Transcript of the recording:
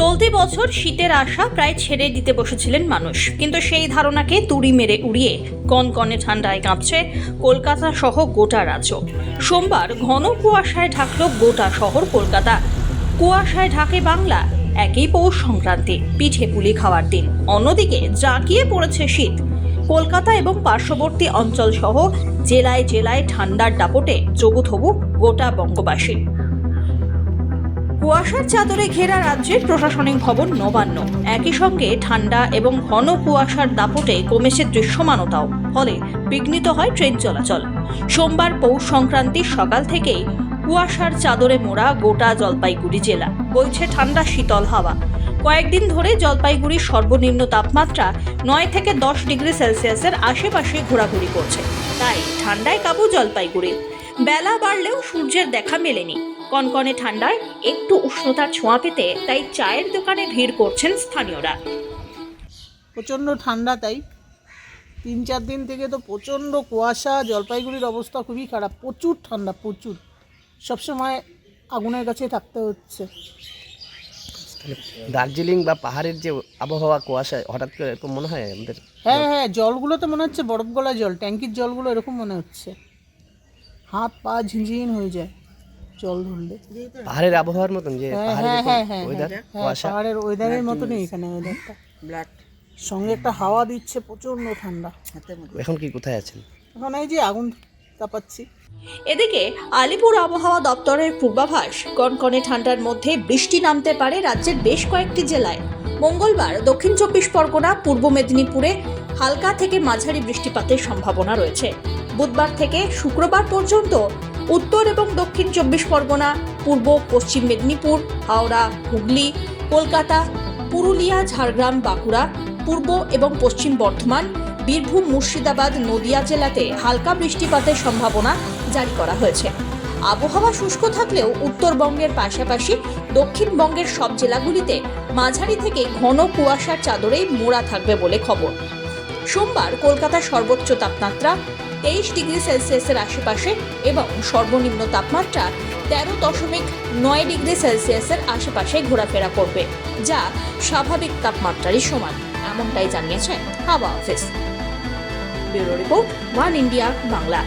চলতি বছর শীতের আশা প্রায় ছেড়ে দিতে বসেছিলেন মানুষ। কিন্তু সেই ধারণাকে তুড়ি মেরে উড়িয়ে কনকনে ঠান্ডায় কাঁপছে কলকাতা সহ গোটা রাজ্য। সোমবার ঘন কুয়াশায় ঢাকল গোটা শহর কলকাতা। কুয়াশায় ঢাকে বাংলা, একই পৌষ সংক্রান্তি, পিঠে পুলি খাওয়ার দিন। অন্যদিকে জাঁকিয়ে পড়েছে শীত। কলকাতা এবং পার্শ্ববর্তী অঞ্চল সহ জেলায় জেলায় ঠান্ডার দাপটে জবুথবু গোটা বঙ্গবাসী কুয়াশার চাদরে ঘেরা রাজ্যের প্রশাসনিক ভবন নবান্ন। একই সঙ্গে ঠান্ডা এবং ঘন কুয়াশার দাপটে কমেছে দৃশ্যমানতাও, ফলে বিঘ্নিত হয় ট্রেন চলাচল। সোমবার পৌষ সংক্রান্তির সকাল থেকেই কুয়াশার চাদরে মোড়া গোটা জলপাইগুড়ি জেলা, বইছে ঠান্ডা শীতল হাওয়া। কয়েকদিন ধরে জলপাইগুড়ির সর্বনিম্ন তাপমাত্রা নয় থেকে দশ ডিগ্রি সেলসিয়াসের আশেপাশে ঘোরাঘুরি করছে। তাই ঠান্ডায় কাবু জলপাইগুড়ি। বেলা বাড়লেও সূর্যের দেখা মেলেনি। কনকনে ঠান্ডায় একটু উষ্ণতার ছোঁয়া পেতে তাই চায়ের দোকানে ভিড় করছেন স্থানীয়রা। প্রচণ্ড ঠান্ডা তাই। তিন চার দিন থেকে তো প্রচণ্ড কুয়াশা জলপাইগুড়ির অবস্থা খুবই খারাপ। প্রচুর ঠান্ডা প্রচুর। সবসময় আগুনের কাছে থাকতে হচ্ছে। দার্জিলিং বা পাহাড়ের যে আবহাওয়া কুয়াশা হঠাৎ করে এরকম মনে হয় আমাদের? হ্যাঁ হ্যাঁ জলগুলো তো মনে হচ্ছে বরফ গলা জল ট্যাঙ্কির জলগুলো এরকম মনে হচ্ছে। হাত পা ঝিনঝিন হয়ে যায় জল ধরলে। পাহাড়ের আবহাওয়ার মতন যে হ্যাঁ পাহাড়ের হ্যাঁ হ্যাঁ হ্যাঁ পাহাড়ের ওয়েদারের মতনই এখানে ওয়েদারটা সঙ্গে একটা হাওয়া দিচ্ছে প্রচণ্ড ঠান্ডা। এখন কি কোথায় আছেন? এখন এই যে আগুন তাপাচ্ছি। এদিকে আলিপুর আবহাওয়া দপ্তরের পূর্বাভাস কনকনে ঠান্ডার মধ্যে বৃষ্টি নামতে পারে রাজ্যের বেশ কয়েকটি জেলায়। মঙ্গলবার দক্ষিণ চব্বিশ পরগনা পূর্ব মেদিনীপুরে হালকা থেকে মাঝারি বৃষ্টিপাতের সম্ভাবনা রয়েছে। বুধবার থেকে শুক্রবার পর্যন্ত উত্তর এবং দক্ষিণ চব্বিশ পরগনা, পূর্ব, পশ্চিম মেদিনীপুর, হাওড়া, হুগলি, কলকাতা, পুরুলিয়া, ঝাড়গ্রাম, বাঁকুড়া, পূর্ব এবং পশ্চিম বর্ধমান, বীরভূম, মুর্শিদাবাদ, নদিয়া জেলাতে হালকা বৃষ্টিপাতের সম্ভাবনা জারি করা হয়েছে। আবহাওয়া শুষ্ক থাকলেও উত্তরবঙ্গের পাশাপাশি দক্ষিণবঙ্গের সব জেলাগুলিতে মাঝারি থেকে ঘন কুয়াশার চাদরে মোড়া থাকবে বলে খবর। সোমবার কলকাতার সর্বোচ্চ তাপমাত্রা তেইশ ডিগ্রি সেলসিয়াসের আশেপাশে এবং সর্বনিম্ন তাপমাত্রা তেরো দশমিক নয় ডিগ্রি সেলসিয়াসের আশেপাশে ঘোরাফেরা করবে, যা স্বাভাবিক তাপমাত্রারই সমান, এমনটাই জানিয়েছে হাওয়া office. Bureau report, one India, Bangla.